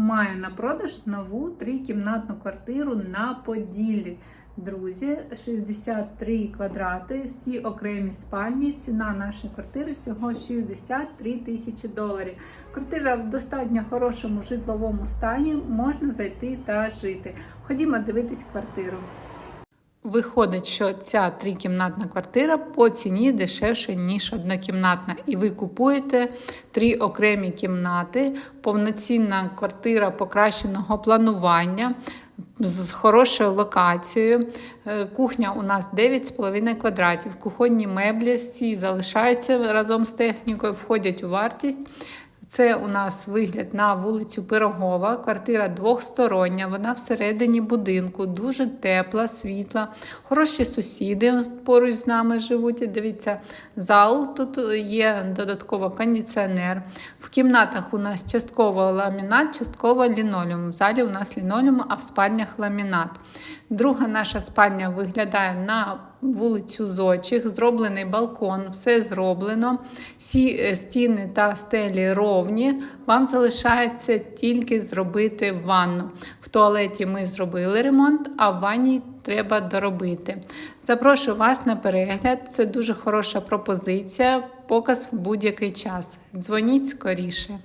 Маю на продаж нову трикімнатну квартиру на Поділлі. Друзі, 63 квадрати, всі окремі спальні. Ціна нашої квартири всього 63 тисячі доларів. Квартира в достатньо хорошому житловому стані, можна зайти та жити. Ходімо дивитись квартиру. Виходить, що ця трикімнатна квартира по ціні дешевше, ніж однокімнатна. І ви купуєте три окремі кімнати, повноцінна квартира покращеного планування з хорошою локацією. Е, Кухня у нас 9,5 квадратів. Кухонні меблі всі залишаються разом з технікою, входять у вартість. Це у нас вигляд на вулицю Пирогова. Квартира двохстороння, вона всередині будинку, дуже тепла, світла, хороші сусіди поруч з нами живуть. Дивіться, зал тут є додатково кондиціонер. В кімнатах у нас частково ламінат, частково лінолеум. В залі у нас лінолеум, а в спальнях ламінат. Друга наша спальня виглядає на вулицю Зочих, зроблений балкон, все зроблено. Всі е, стіни та стелі ровні. Вам залишається тільки зробити ванну. В туалеті ми зробили ремонт, а в ванні треба доробити. Запрошую вас на перегляд. Це дуже хороша пропозиція. Показ в будь-який час. Дзвоніть скоріше.